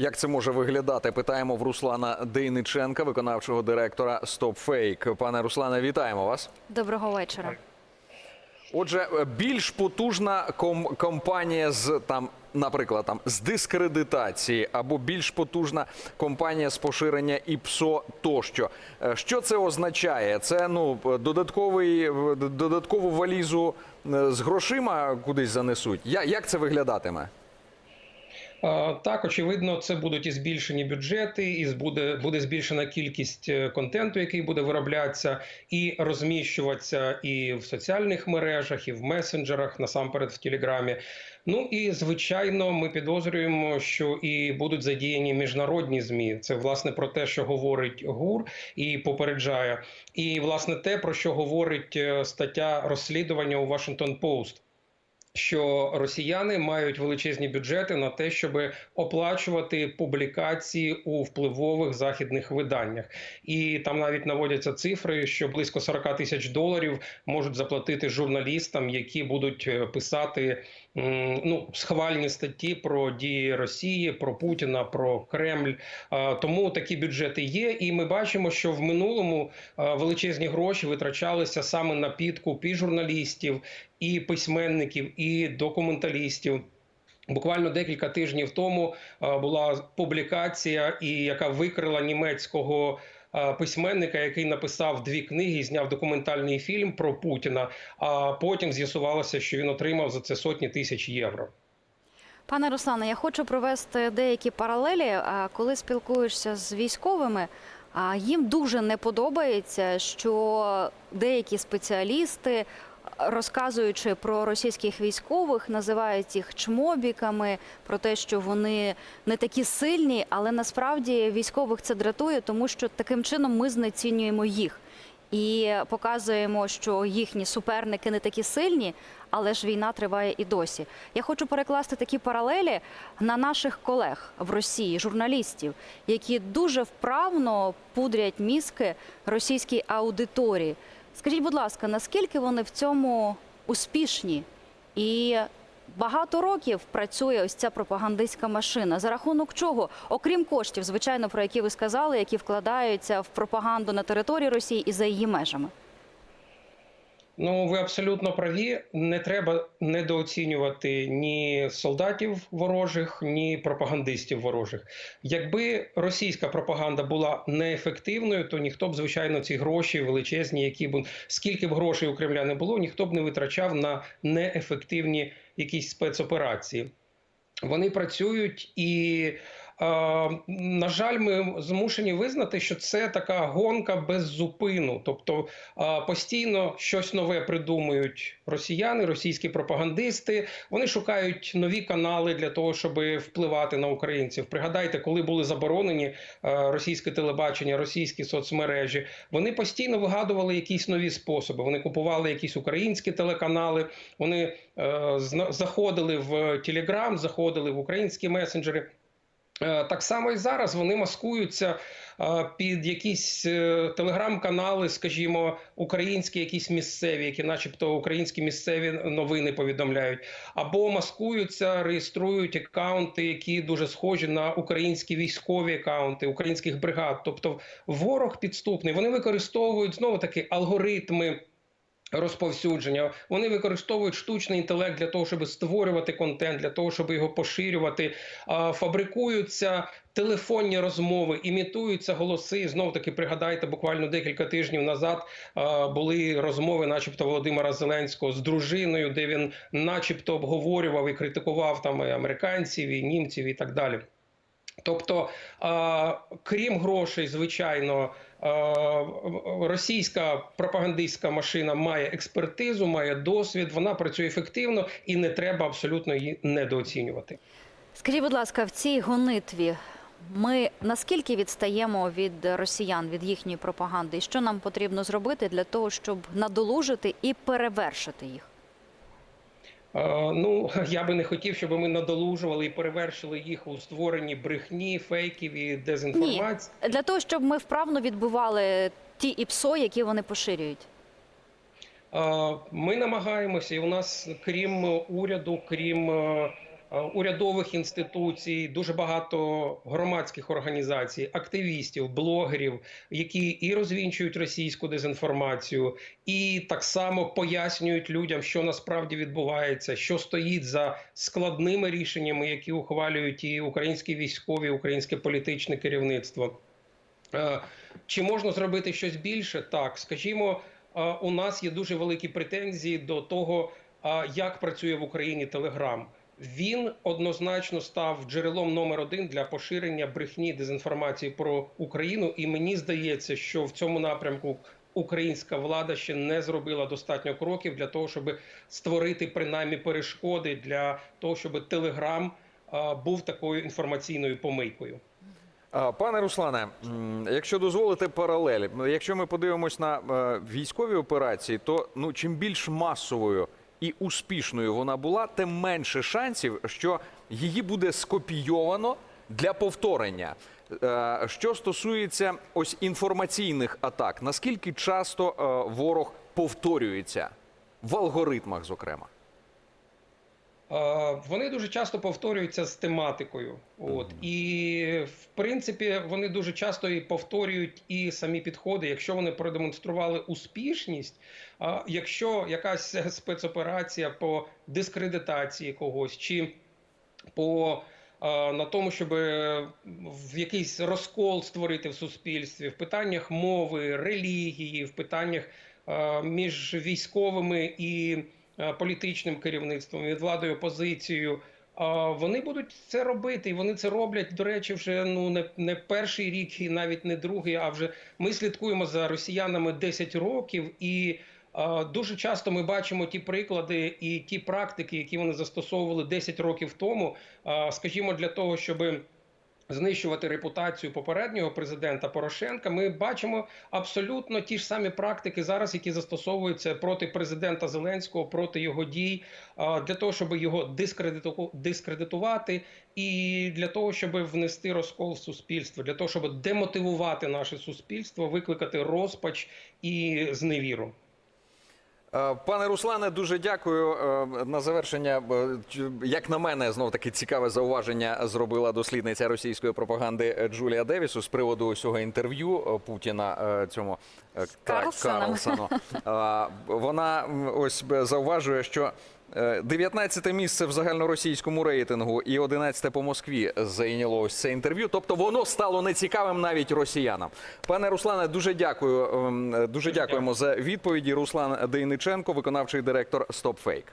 Як це може виглядати? Питаємо в Руслана Дейниченка, виконавчого директора StopFake. Пане Руслане, вітаємо вас. Доброго вечора. Отже, більш потужна ком- компанія з там, наприклад, там з дискредитації або більш потужна компанія з поширення ІПСО тощо. Е, Що це означає? Це ну додатковий додаткову валізу е, з грошима кудись занесуть. Я- Як це виглядатиме? Так, очевидно, це будуть і збільшені бюджети, і буде, буде збільшена кількість е, контенту, який буде вироблятися, і розміщуватися і в соціальних мережах, і в месенджерах, насамперед в Телеграмі. Ну і звичайно, ми підозрюємо, що і будуть задіяні міжнародні змі. Це власне про те, що говорить ГУР і попереджає, і власне те, про що говорить е, стаття розслідування у Washington Post що росіяни мають величезні бюджети на те, щоб оплачувати публікації у впливових західних виданнях, і там навіть наводяться цифри, що близько 40 тисяч доларів можуть заплатити журналістам, які будуть е, писати ну схвальні статті про дії Росії, про Путіна, про Кремль. Тому такі бюджети є, і ми бачимо, що в минулому величезні гроші витрачалися саме на підкуп і журналістів, і письменників, і документалістів. Буквально декілька тижнів тому була публікація, і яка викрила німецького письменника, який написав дві книги, і зняв документальний фільм про Путіна. А потім з'ясувалося, що він отримав за це сотні тисяч євро. Пане Руслане, я хочу провести деякі паралелі. Коли спілкуєшся з військовими, їм дуже не подобається, що деякі спеціалісти, розказуючи про російських військових, називають їх чмобіками, про те, що вони не такі сильні, але насправді військових це дратує, тому що таким чином ми знецінюємо їх. І показуємо, що їхні суперники не такі сильні, але ж війна триває і досі. Я хочу перекласти такі паралелі на наших колег в Росії, журналістів, які дуже вправно пудрять мізки російській аудиторії. Скажіть, будь ласка, наскільки вони в цьому успішні? І багато років працює ось ця пропагандистська машина. За рахунок чого, окрім коштів, звичайно, про які ви сказали, які вкладаються в пропаганду на території Росії і за її межами. Ну, ви абсолютно праві. Не треба недооцінювати ні солдатів ворожих, ні пропагандистів ворожих. Якби російська пропаганда була неефективною, то ніхто б, звичайно, ці гроші величезні, які б скільки б грошей у Кремля не було, ніхто б не витрачав на неефективні якісь спецоперації. Вони працюють і. На жаль, ми змушені визнати, що це така гонка без зупину. Тобто постійно щось нове придумують росіяни, російські пропагандисти. Вони шукають нові канали для того, щоб впливати на українців. Пригадайте, коли були заборонені е, російське телебачення, російські соцмережі, вони постійно вигадували якісь нові способи. Вони купували якісь українські телеканали. Вони е, заходили в Телеграм, заходили в українські месенджери. Е, Так само і зараз вони маскуються е, під якісь е, телеграм-канали, скажімо, українські, якісь місцеві, які, начебто, українські місцеві новини повідомляють, або маскуються, реєструють акаунти, які дуже схожі на українські військові акаунти українських бригад. Тобто, ворог підступний. Вони використовують знову таки алгоритми розповсюдження. Вони використовують штучний інтелект для того, щоб створювати контент, для того, щоб його поширювати. Фабрикуються телефонні розмови, імітуються голоси. Знов таки пригадайте, буквально декілька тижнів назад були розмови, начебто Володимира Зеленського з дружиною, де він, начебто, обговорював і критикував там і американців, і німців, і так далі. Тобто, крім грошей, звичайно, російська пропагандистська машина має експертизу, має досвід, вона працює ефективно і не треба абсолютно її недооцінювати. Скажіть, будь ласка, в цій гонитві ми наскільки відстаємо від росіян, від їхньої пропаганди, і що нам потрібно зробити для того, щоб надолужити і перевершити їх? Е, Ну, я би не хотів, щоб ми надолужували і перевершили їх у створенні брехні, фейків і Ні, дезінформації. для того, щоб ми вправно відбивали ті ІПСО, які вони поширюють. Е, Ми намагаємося, і у нас, крім уряду, крім е, урядових інституцій, дуже багато громадських організацій, активістів, блогерів, які і розвінчують російську дезінформацію, і так само пояснюють людям, що насправді відбувається, що стоїть за складними рішеннями, які ухвалюють і українські військові, і українське політичне керівництво. Е, Чи можна зробити щось більше? Так, скажімо, е, у нас є дуже великі претензії до того, е, як працює в Україні Телеграм. Він однозначно став джерелом номер один для поширення брехні дезінформації про Україну. І мені здається, що в цьому напрямку українська влада ще не зробила достатньо кроків для того, щоб створити принаймні перешкоди для того, щоб Телеграм е, був такою інформаційною помийкою. Пане Руслане, якщо дозволите паралель, ну, якщо ми подивимось на е, військові операції, то ну чим більш масовою і успішною вона була, тим менше шансів, що її буде скопійовано для повторення. Е, Що стосується ось інформаційних атак, наскільки часто е, ворог повторюється в алгоритмах, зокрема? Е, Вони дуже часто повторюються з тематикою. От і в принципі вони дуже часто і повторюють і самі підходи. Якщо вони продемонстрували успішність, якщо якась спецоперація по дискредитації когось чи по е, на тому, щоб в якийсь розкол створити в суспільстві в питаннях мови, релігії, в питаннях е, між військовими і е, політичним керівництвом, від владою опозицією. Вони будуть це робити, і вони це роблять. До речі, вже ну не, не перший рік, і навіть не другий. А вже ми слідкуємо за росіянами 10 років, і е, дуже часто ми бачимо ті приклади і ті практики, які вони застосовували 10 років тому. е, Скажімо, для того, щоб знищувати репутацію попереднього президента Порошенка. Ми бачимо абсолютно ті ж самі практики зараз, які застосовуються проти президента Зеленського, проти його дій, для того, щоб його дискредиту- дискредитувати, і для того, щоб внести розкол в суспільство, для того, щоб демотивувати наше суспільство, викликати розпач і зневіру. Е, Пане Руслане, дуже дякую. Е, На завершення, е, як на мене, знов таки цікаве зауваження зробила дослідниця російської пропаганди Джулія Девісу з приводу цього інтерв'ю Путіна цьому. Карлсону. Е, Вона ось зауважує, що 19 місце в загальноросійському рейтингу і 11 по Москві зайняло ось це інтерв'ю. Тобто воно стало нецікавим навіть росіянам. Пане Руслане, дуже дякую. ем, Дуже дякуємо за відповіді. Руслан Дейниченко, виконавчий директор StopFake.